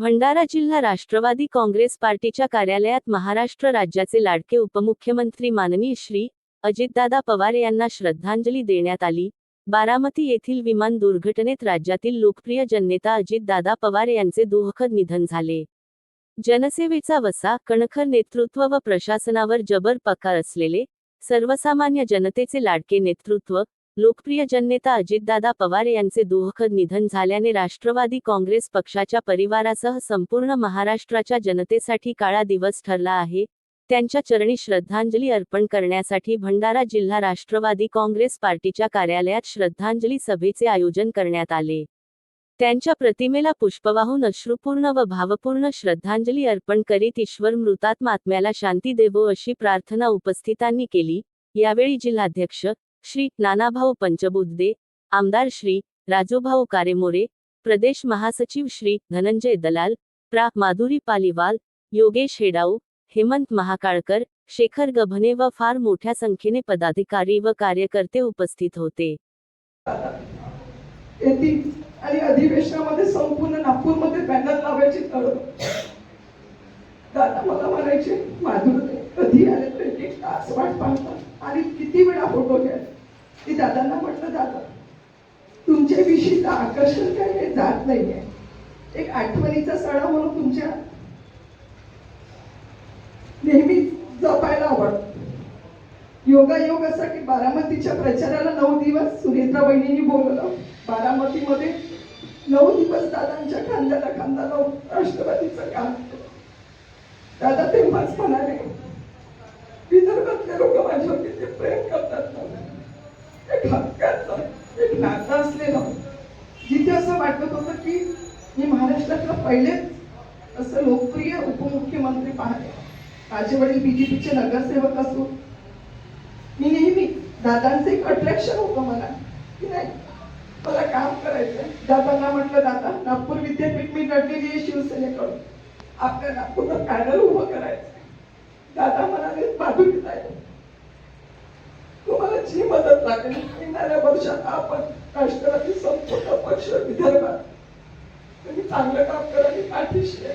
भंडारा जिल्हा राष्ट्रवादी काँग्रेस पार्टीच्या कार्यालयात महाराष्ट्र राज्याचे लाडके उपमुख्यमंत्री माननीय श्री अजितदादा पवार यांना श्रद्धांजली देण्यात आली. बारामती येथील विमान दुर्घटनेत राज्यातील लोकप्रिय जननेता अजितदादा पवार यांचे दुःखद निधन झाले. जनसेवेचा वसा कणखर नेतृत्व व प्रशासनावर जबर पकार असलेले सर्वसामान्य जनतेचे लाडके नेतृत्व लोकप्रिय जननेता अजितदादा पवार यांचे दुःखद निधन झाल्याने राष्ट्रवादी काँग्रेस पक्षाच्या परिवारासह संपूर्ण महाराष्ट्राच्या जनतेसाठी काळा दिवस ठरला आहे. त्यांच्या चरणी श्रद्धांजली अर्पण करण्यासाठी भंडारा जिल्हा राष्ट्रवादी काँग्रेस पार्टीच्या कार्यालयात श्रद्धांजली सभेचे आयोजन करण्यात आले. त्यांच्या प्रतिमेला पुष्पवाहून अश्रुपूर्ण व भावपूर्ण श्रद्धांजली अर्पण करीत ईश्वर मृतात्मा आत्म्याला शांती देवो अशी प्रार्थना उपस्थितांनी केली. यावेळी जिल्हाध्यक्ष श्री नानाभाऊ पंचबुद्धे आमदार श्री राजूभाऊ कारेमोरे प्रदेश महासचिव श्री धनंजय दलाल प्रा. माधुरी पालिवाल योगेश हेडाऊ हेमंत महाकाळकर शेखर गभने व फार मोठ्या संख्येने पदाधिकारी व कार्यकर्ते उपस्थित होते. आणि अधिवेशनामध्ये संपूर्ण नागपूरमध्ये बॅनर लावायची तळप दादा मला म्हणायचे माधुर कधी आले? तर एक तास वाट पाहतात आणि किती वेळा फोटो घ्यायचे की दादांना म्हटलं दादा तुमच्याविषयीचं आकर्षण काही हे जात नाहीये. एक आठवणीचा सणा म्हणून तुमच्या नेहमी जपायला आवडतं योगायोग असा की बारामतीच्या प्रचाराला नऊ दिवस सुनेत्रा बहिणींनी बोलवलं. बारामतीमध्ये नऊ दिवस दादांच्या खांद्याला खांदा लावून राष्ट्रवादीचं काम दादा तेव्हाच म्हणाले विदर्भातले लोक माझ्यावर किती प्रेम करतात ना एक हक्काचं एक नातं असलेलं जिथे असं वाटत होतं की मी महाराष्ट्रातलं पहिलेच असं लोकप्रिय उपमुख्यमंत्री पाहते. माझे वडील बीजेपीचे नगरसेवक असून मी नेहमी दादांचं एक अट्रॅक्शन होतं मला. की नाही मला काम करायचं दादांना म्हटलं दादा नागपूर विद्यापीठ मी लढलेली आहे शिवसेनेकडून. आपल्या नागपूरला पॅनल उभं करायचं दादा म्हणाले बाजू ताई तुम्हाला जी मदत लागेल येणाऱ्या वर्षात आपण राष्ट्रवादी संपूर्ण पक्ष विदर्भात चांगलं काम करायला पाठीशी आहे.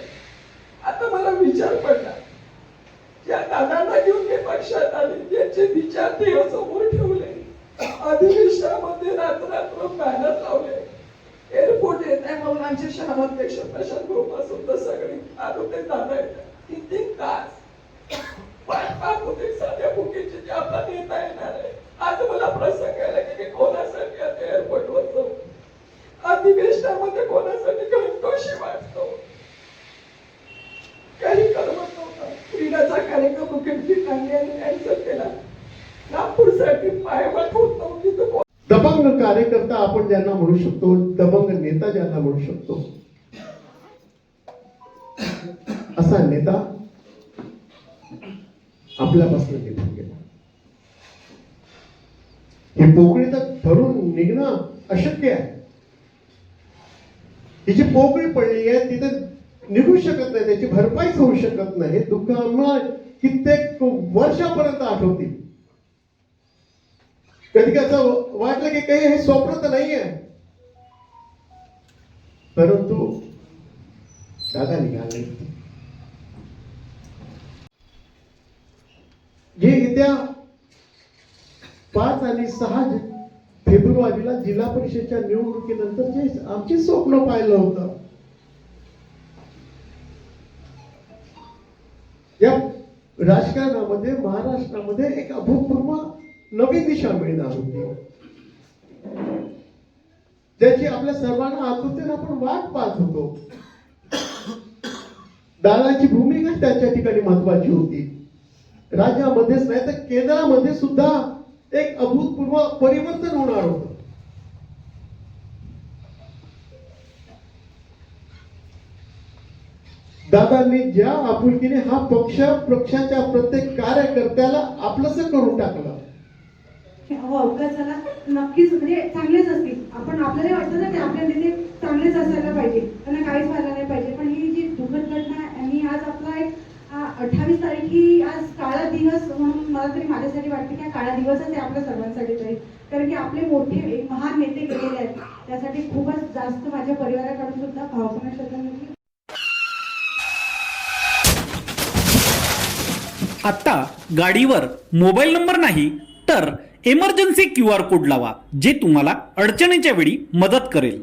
आता मला विचार पडला. या दादांना घेऊन मी पक्षात आले. त्यांचे विचार देव समोर ठेवले. अधिवेशनामध्ये रात्र बॅनर लावले. एअरपोर्ट येत आहे म्हणून आमचे शहराध्यक्ष प्रशांत गोपाल सुद्धा सगळे. आलो ते दादा येतात. तीन तीन तास वाट पाहत होते साध्या भुकेचे जे आपला नेता येणार आहे आज मला प्रसंग आला की मी कोणासाठी आता एअरपोर्टवर जाऊ अधिवेशनामध्ये कोणासाठी घंटोशी वाटतो काही करमत नव्हतं क्रीडाचा कार्यक्रम मुख्यमंत्री यांनी कॅन्सल केला नागपूरसाठी पायवाट होत नव्हती तर कोण- दबंग कार्यकर्ता आपण ज्यांना म्हणू शकतो दबंग नेता ज्यांना म्हणू शकतो. असा नेता आपल्यापासून निघून गेला. हे पोकळी तर ठरून निघणं अशक्य आहे. ही जी पोकळी पडली आहे तिथे निघू शकत नाही त्याची भरपाईच होऊ शकत नाही. हे दुःख आम्हाला कित्येक वर्षापर्यंत आठवतील कधी असं वाटलं की काही हे स्वप्न तर नाहीये. परंतु दादा निघाले. जे येत्या पाच आणि सहा फेब्रुवारीला जिल्हा परिषदेच्या निवडणुकीनंतर जे आमचे स्वप्न पाहिलं होतं. या राजकारणामध्ये महाराष्ट्रामध्ये एक अभूतपूर्व नवीन दिशा मिळणार होती ज्याची आपल्या सर्वांना आतुरतेने आपण वाट पाहत होतो. दादाची भूमिका त्याच्या ठिकाणी महत्वाची होती. राज्यामध्येच नाही तर केंद्रामध्ये सुद्धा एक अभूतपूर्व परिवर्तन होणार होतं. दादांनी ज्या आपुलकीने हा पक्ष पक्षाच्या प्रत्येक कार्यकर्त्याला आपलंस करून टाकलं हो झाला. नक्कीच म्हणजे चांगलेच असतील. आपण आपल्याला वाटतं ना की आपल्या तिथे चांगलेच असायला पाहिजे. त्यांना काहीच व्हायला नाही पाहिजे. पण ही जी दुखद घटना आणि आज आपला एक अठ्ठावीस तारीख ही आज काळा दिवस म्हणून मला तरी माझ्यासाठी वाटते की काळा दिवसच आहे आपल्या सर्वांसाठी तरी. कारण की आपले मोठे एक महान नेते गेलेले आहेत. त्यासाठी खूपच जास्त माझ्या परिवाराकडून सुद्धा भावपूर्ण श्रद्धांजली आत्ता गाडीवर मोबाईल नंबर नाही तर इमर्जन्सी क्यू आर कोड लावा जे तुम्हाला अडचणीच्या वेळी मदत करेल.